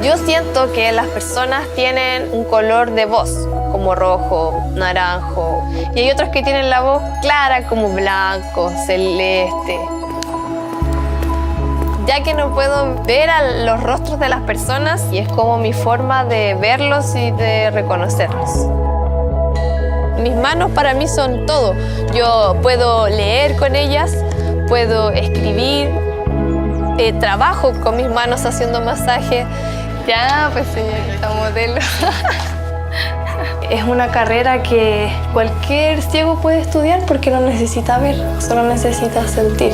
Yo siento que las personas tienen un color de voz, como rojo, naranjo, y hay otros que tienen la voz clara, como blanco, celeste. Ya que no puedo ver a los rostros de las personas y es como mi forma de verlos y de reconocerlos. Mis manos para mí son todo. Yo puedo leer con ellas, puedo escribir, eh, trabajo con mis manos haciendo masaje. Ya, pues señorita modelo. es una carrera que cualquier ciego puede estudiar porque no necesita ver, solo necesita sentir.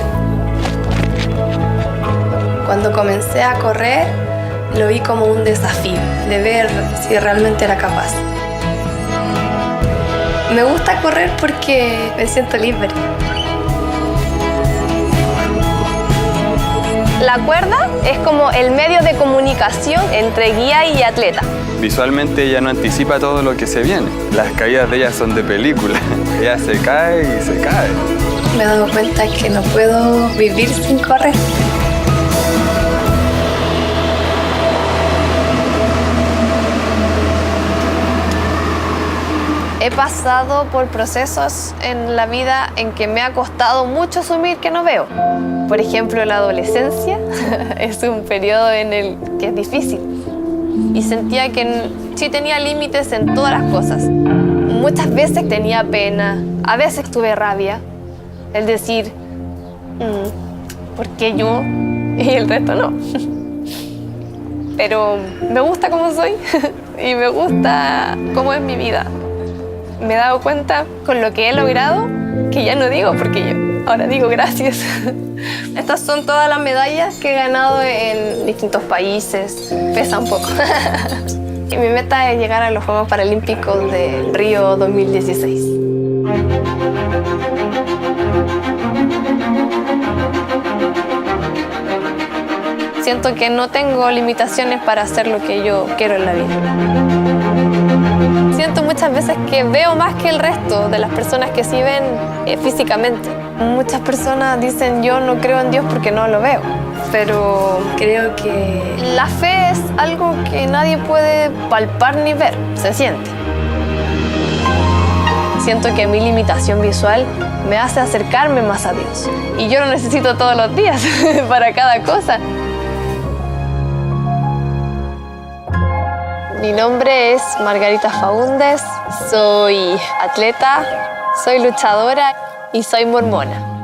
Cuando comencé a correr, lo vi como un desafío de ver si realmente era capaz. Me gusta correr porque me siento libre. La cuerda es como el medio de comunicación entre guía y atleta. Visualmente ella no anticipa todo lo que se viene. Las caídas de ella son de película. ella se cae y se cae. Me he dado cuenta que no puedo vivir sin correr. He pasado por procesos en la vida en que me ha costado mucho asumir que no veo. Por ejemplo, la adolescencia es un periodo en el que es difícil y sentía que sí tenía límites en todas las cosas. Muchas veces tenía pena, a veces tuve rabia, el decir, mm, ¿por qué yo y el resto no? Pero me gusta como soy y me gusta cómo es mi vida. Me he dado cuenta con lo que he logrado que ya no digo porque yo ahora digo gracias. Estas son todas las medallas que he ganado en distintos países. Pesa un poco. y mi meta es llegar a los Juegos Paralímpicos de Río 2016. Siento que no tengo limitaciones para hacer lo que yo quiero en la vida. Siento muchas veces que veo más que el resto de las personas que sí ven eh, físicamente. Muchas personas dicen yo no creo en Dios porque no lo veo, pero creo que la fe es algo que nadie puede palpar ni ver, se siente. Siento que mi limitación visual me hace acercarme más a Dios y yo lo necesito todos los días para cada cosa. Mi nombre es Margarita Faúndez, soy atleta, soy luchadora y soy mormona.